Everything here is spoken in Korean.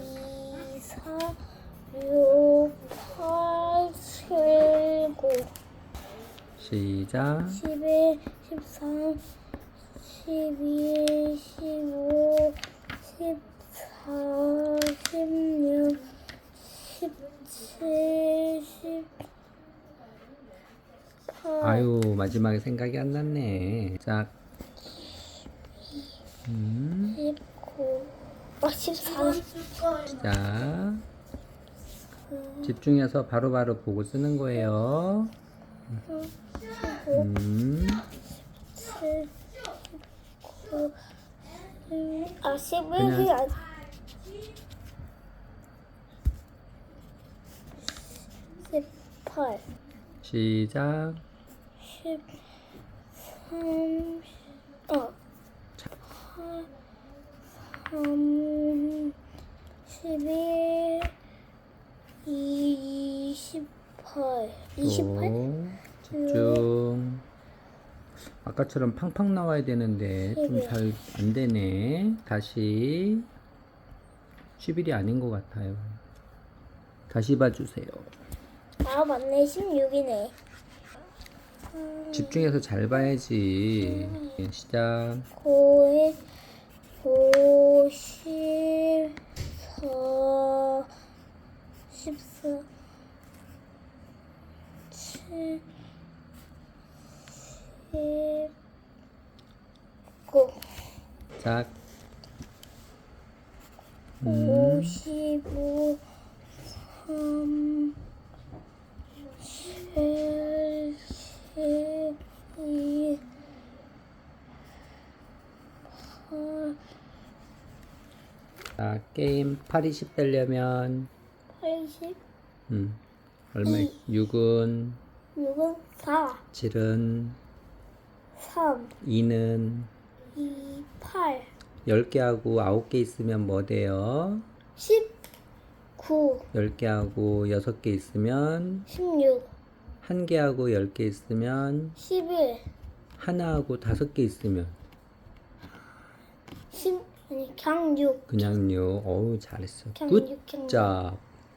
2, 4, 6, 8, 7, 9, 시작. 11, 13, 12, 15, 14, 16, 17, 18, 아유, 마지막에 생각이 안 났네. 자. 음, 19, 아, 14. 자. 집중해서 바로 바로 보고 쓰는 거예요. 음, 7, 9, 아, 11이 그냥- 안 18, 시작. 13, 어, 3, 11, 28, 28? 또 집중. 아까처럼 팡팡 나와야 되는데 좀 잘 안 되네. 다시 10일이 아닌 것 같아요. 다시 봐주세요. 아, 맞네. 16이네. 집중해서 잘 봐야지. 시작. 9, 50, 4, 14, 7, 10, 9, 작. 음, 55, 3, 7, 12, 8, 자, 게임 8, 20 되려면, 80, 음, 얼마, 6은, 6은 4, 7은, 3, 2는, 2, 8, 10개 하고 9개 있으면 뭐 돼요? 19, 10개 하고 6개 있으면, 16, 1개 하고 10개 있으면, 11, 하나 하고 5개 있으면, 10, 아니, 그냥 6, 그냥 6. 어우, 잘했어. 그냥 6, 그냥 굿 잡.